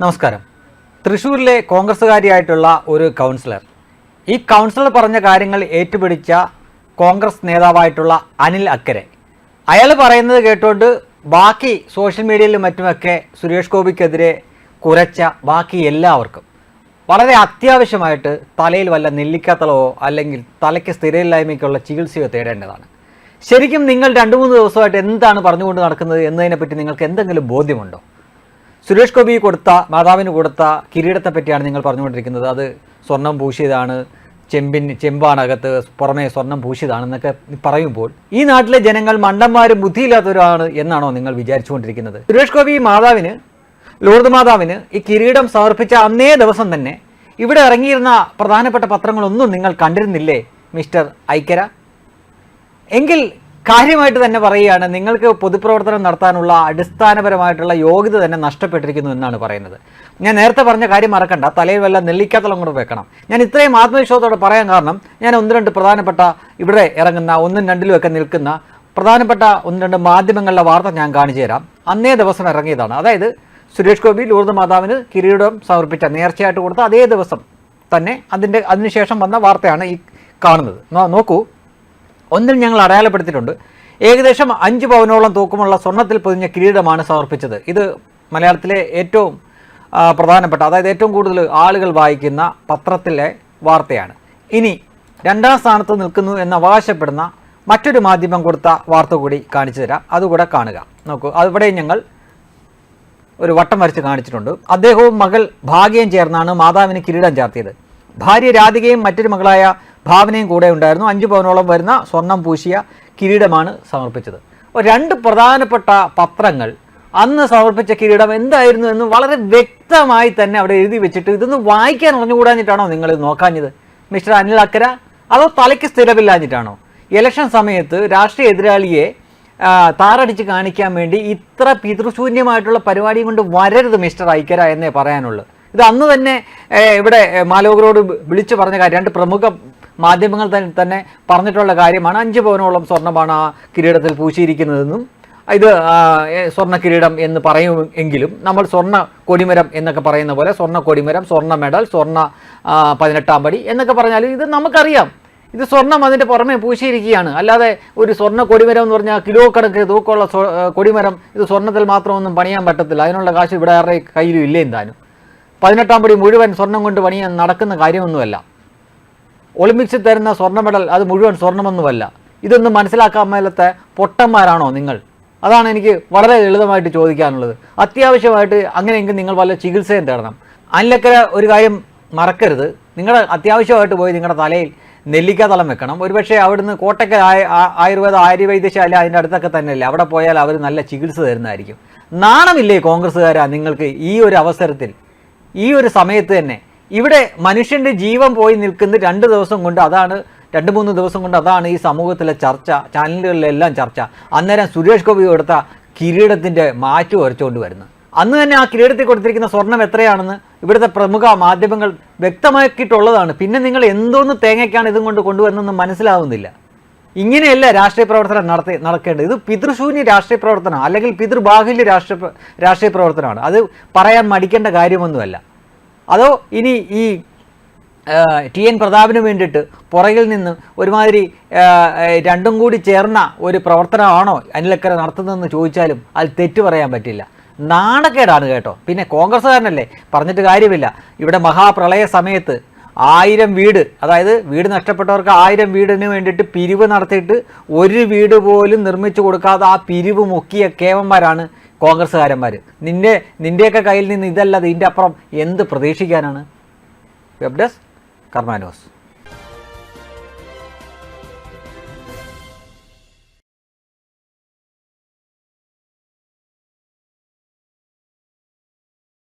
നമസ്കാരം. തൃശ്ശൂരിലെ കോൺഗ്രസ്സുകാരിയായിട്ടുള്ള ഒരു കൗൺസിലർ. ഈ കൗൺസിലർ പറഞ്ഞ കാര്യങ്ങൾ ഏറ്റുപിടിച്ച കോൺഗ്രസ് നേതാവായിട്ടുള്ള അനിൽ അക്കരെ. അയാൾ പറയുന്നത് കേട്ടുകൊണ്ട് ബാക്കി സോഷ്യൽ മീഡിയയിലും മറ്റുമൊക്കെ സുരേഷ് ഗോപിക്കെതിരെ കുരച്ച ബാക്കി എല്ലാവർക്കും. വളരെ അത്യാവശ്യമായിട്ട് തലയിൽ വല്ല നെല്ലിക്കാത്തളവോ അല്ലെങ്കിൽ തലയ്ക്ക് സ്ഥിരയില്ലായ്മയ്ക്കുള്ള ചികിത്സയോ തേടേണ്ടതാണ്. ശരിക്കും നിങ്ങൾ രണ്ട് മൂന്ന് ദിവസമായിട്ട് എന്താണ് പറഞ്ഞുകൊണ്ട് നടക്കുന്നത് എന്നതിനെപ്പറ്റി നിങ്ങൾക്ക് എന്തെങ്കിലും ബോധ്യമുണ്ടോ? സുരേഷ് ഗോപി കൊടുത്ത മാതാവിന് കൊടുത്ത കിരീടത്തെ പറ്റിയാണ് നിങ്ങൾ പറഞ്ഞുകൊണ്ടിരിക്കുന്നത്. അത് സ്വർണം പൂശിയതാണ്. ചെമ്പിൻ ചെമ്പാണ് ചെമ്പാണകത്ത് പുറമേ സ്വർണം പൂശിയതാണെന്നൊക്കെ പറയുമ്പോൾ ഈ നാട്ടിലെ ജനങ്ങൾ മണ്ടന്മാരും ബുദ്ധിയില്ലാത്തവരാണ് എന്നാണോ നിങ്ങൾ വിചാരിച്ചുകൊണ്ടിരിക്കുന്നത്? സുരേഷ് ഗോപി മാതാവിന് ലോർദ് മാതാവിന് ഈ കിരീടം സമർപ്പിച്ച അന്നേ ദിവസം തന്നെ ഇവിടെ ഇറങ്ങിയിരുന്ന പ്രധാനപ്പെട്ട പത്രങ്ങളൊന്നും നിങ്ങൾ കണ്ടിരുന്നില്ലേ മിസ്റ്റർ ഐക്കര? എങ്കിൽ കാര്യമായിട്ട് തന്നെ പറയുകയാണ് നിങ്ങൾക്ക് പൊതുപ്രവർത്തനം നടത്താനുള്ള അടിസ്ഥാനപരമായിട്ടുള്ള യോഗ്യത തന്നെ നഷ്ടപ്പെട്ടിരിക്കുന്നു എന്നാണ് പറയുന്നത്. ഞാൻ നേരത്തെ പറഞ്ഞ കാര്യം മറക്കണ്ട തലയിൽ വല്ല നെല്ലിക്കാത്തളം കൂടെ വെക്കണം. ഞാൻ ഇത്രയും ആത്മവിശ്വാസത്തോടെ പറയാൻ കാരണം ഞാൻ ഒന്ന് രണ്ട് പ്രധാനപ്പെട്ട ഇവിടെ ഇറങ്ങുന്ന ഒന്നും രണ്ടിലും ഒക്കെ നിൽക്കുന്ന പ്രധാനപ്പെട്ട ഒന്ന് രണ്ട് മാധ്യമങ്ങളിലെ വാർത്ത ഞാൻ കാണിച്ചു തരാം. അന്നേ ദിവസം ഇറങ്ങിയതാണ്. അതായത് സുരേഷ് ഗോപി ലൂർദ് മാതാവിന് കിരീടം സമർപ്പിച്ച നേർച്ചയായിട്ട് കൊടുത്ത അതേ ദിവസം തന്നെ അതിന്റെ അതിനുശേഷം വന്ന വാർത്തയാണ് ഈ കാണുന്നത്. നോക്കൂ. ഒന്നിൽ ഞങ്ങൾ അടയാളപ്പെടുത്തിയിട്ടുണ്ട്. ഏകദേശം അഞ്ച് പവനോളം തൂക്കമുള്ള സ്വർണത്തിൽ പൊതിഞ്ഞ കിരീടമാണ് സമർപ്പിച്ചത്. ഇത് മലയാളത്തിലെ ഏറ്റവും പ്രധാനപ്പെട്ട അതായത് ഏറ്റവും കൂടുതൽ ആളുകൾ വായിക്കുന്ന പത്രത്തിലെ വാർത്തയാണ്. ഇനി രണ്ടാം സ്ഥാനത്ത് നിൽക്കുന്നു എന്ന് അവകാശപ്പെടുന്ന മറ്റൊരു മാധ്യമം കൊടുത്ത വാർത്ത കൂടി കാണിച്ചു തരാം. അതുകൂടെ കാണുക. നോക്കൂ അവിടെ ഞങ്ങൾ ഒരു വട്ടം വരച്ച് കാണിച്ചിട്ടുണ്ട്. അദ്ദേഹവും മകൾ ഭാഗ്യം ചേർന്നാണ് മാതാവിന് കിരീടം ചാർത്തിയത്. ഭാര്യ രാധികയും മറ്റൊരു മകളായ ഭാവനയും കൂടെ ഉണ്ടായിരുന്നു. അഞ്ച് പവനോളം വരുന്ന സ്വർണം പൂശിയ കിരീടമാണ് സമർപ്പിച്ചത്. അപ്പോൾ രണ്ട് പ്രധാനപ്പെട്ട പത്രങ്ങൾ അന്ന് സമർപ്പിച്ച കിരീടം എന്തായിരുന്നു എന്ന് വളരെ വ്യക്തമായി തന്നെ അവിടെ എഴുതി വെച്ചിട്ട് ഇതൊന്ന് വായിക്കാൻ അറിഞ്ഞുകൂടാഞ്ഞിട്ടാണോ നിങ്ങൾ നോക്കാഞ്ഞത്? മിസ്റ്റർ അനിൽ അക്കര അതോ തലയ്ക്ക് സ്ഥിരമില്ലാഞ്ഞിട്ടാണോ? ഇലക്ഷൻ സമയത്ത് രാഷ്ട്രീയ എതിരാളിയെ താറടിച്ച് കാണിക്കാൻ വേണ്ടി ഇത്ര പിതൃശൂന്യമായിട്ടുള്ള പരിപാടി കൊണ്ട് വരരുത് മിസ്റ്റർ ഐക്കര എന്നേ പറയാനുള്ളൂ. ഇത് അന്ന് തന്നെ ഇവിടെ മാലോകരോട് വിളിച്ചു പറഞ്ഞ കാര്യം രണ്ട് പ്രമുഖ മാധ്യമങ്ങൾ തന്നെ പറഞ്ഞിട്ടുള്ള കാര്യമാണ്. അഞ്ച് പവനോളം സ്വർണമാണ് ആ കിരീടത്തിൽ പൂശിയിരിക്കുന്നതെന്നും ഇത് സ്വർണ കിരീടം എന്ന് പറയുമെങ്കിലും നമ്മൾ സ്വർണ കൊടിമരം എന്നൊക്കെ പറയുന്ന പോലെ സ്വർണ കൊടിമരം സ്വർണ മെഡൽ സ്വർണ പതിനെട്ടാം പടി എന്നൊക്കെ പറഞ്ഞാൽ ഇത് നമുക്കറിയാം. ഇത് സ്വർണം അതിന്റെ പുറമെ പൂശിയിരിക്കുകയാണ്. അല്ലാതെ ഒരു സ്വർണ കൊടിമരം എന്ന് പറഞ്ഞാൽ കിലോ കണക്ക് തൂക്കമുള്ള കൊടിമരം ഇത് സ്വർണത്തിൽ മാത്രമൊന്നും പണിയാൻ പറ്റത്തില്ല. അതിനുള്ള കാശ് ഇവിടെ ആരുടെ കയ്യിലും ഇല്ലേ എന്താനും പതിനെട്ടാം പടി മുഴുവൻ സ്വർണം കൊണ്ട് പണിയാൻ നടക്കുന്ന കാര്യമൊന്നുമല്ല. ഒളിമ്പിക്സിൽ തരുന്ന സ്വർണ മെഡൽ അത് മുഴുവൻ സ്വർണമൊന്നുമല്ല ഇതൊന്നും മനസ്സിലാക്കാൻ മേലത്തെ പൊട്ടന്മാരാണോ നിങ്ങൾ? അതാണ് എനിക്ക് വളരെ ലളിതമായിട്ട് ചോദിക്കാനുള്ളത്. അത്യാവശ്യമായിട്ട് അങ്ങനെയെങ്കിലും നിങ്ങൾ വല്ല ചികിത്സയും തേടണം. അതിലൊക്കെ ഒരു കാര്യം മറക്കരുത്. നിങ്ങളുടെ അത്യാവശ്യമായിട്ട് പോയി നിങ്ങളുടെ തലയിൽ നെല്ലിക്ക തളം വെക്കണം. ഒരുപക്ഷെ അവിടുന്ന് കോട്ടക്കൽ ആയുർവേദ ആര്യവൈദ്യശാല അതിന്റെ അടുത്തൊക്കെ തന്നെയല്ലേ? അവിടെ പോയാൽ അവർ നല്ല ചികിത്സ തരുന്നതായിരിക്കും. നാണമില്ലേ കോൺഗ്രസ്സുകാരാ നിങ്ങൾക്ക് ഈ ഒരു അവസരത്തിൽ? ഈ ഒരു സമയത്ത് തന്നെ ഇവിടെ മനുഷ്യന്റെ ജീവൻ പോയി നിൽക്കുന്ന രണ്ട് ദിവസം കൊണ്ട് അതാണ് രണ്ട് മൂന്ന് ദിവസം കൊണ്ട് അതാണ് ഈ സമൂഹത്തിലെ ചർച്ച ചാനലുകളിലെല്ലാം ചർച്ച. അന്നേരം സുരേഷ് ഗോപി കൊടുത്ത കിരീടത്തിന്റെ മാറ്റ് വരച്ചുകൊണ്ട് വരുന്നു അന്ന് തന്നെ ആ കിരീടത്തിൽ കൊടുത്തിരിക്കുന്ന സ്വർണം എത്രയാണെന്ന് ഇവിടുത്തെ പ്രമുഖ മാധ്യമങ്ങൾ വ്യക്തമാക്കിയിട്ടുള്ളതാണ്. പിന്നെ നിങ്ങൾ എന്തോന്ന് തേങ്ങയ്ക്കാണ് ഇതും കൊണ്ട് കൊണ്ടുവന്നെന്ന് മനസ്സിലാവുന്നില്ല. ഇങ്ങനെയല്ല രാഷ്ട്രീയ പ്രവർത്തനം നടത്തി നടക്കേണ്ടത്. ഇത് പിതൃശൂന്യ രാഷ്ട്രീയ പ്രവർത്തനം അല്ലെങ്കിൽ പിതൃബാഹുല്യ രാഷ്ട്രീയ രാഷ്ട്രീയ പ്രവർത്തനമാണ്. അത് പറയാൻ മടിക്കേണ്ട കാര്യമൊന്നുമല്ല. അതോ ഇനി ഈ ടി എൻ പ്രതാപിന് വേണ്ടിയിട്ട് പുറകിൽ നിന്ന് ഒരുമാതിരി രണ്ടും കൂടി ചേർന്ന ഒരു പ്രവർത്തനമാണോ അനിലക്കര നടത്തുന്നതെന്ന് ചോദിച്ചാലും അത് തെറ്റ് പറയാൻ പറ്റില്ല. നാണക്കേടാണ് കേട്ടോ. പിന്നെ കോൺഗ്രസ്സുകാരനല്ലേ പറഞ്ഞിട്ട് കാര്യമില്ല. ഇവിടെ മഹാപ്രളയ സമയത്ത് ആയിരം വീട് അതായത് വീട് നഷ്ടപ്പെട്ടവർക്ക് ആയിരം വീടിന് വേണ്ടിയിട്ട് പിരിവ് നടത്തിയിട്ട് ഒരു വീട് പോലും നിർമ്മിച്ചു കൊടുക്കാതെ ആ പിരിവ് മുക്കിയ കേവന്മാരാണ് കോൺഗ്രസ്സുകാരന്മാർ നിന്റെ നിന്റെയൊക്കെ കയ്യിൽ നിന്ന് ഇതല്ലാതെ ഇതിന്റെ അപ്പുറം എന്ത് പ്രതീക്ഷിക്കാനാണ്? Web desk കർമാനോസ്.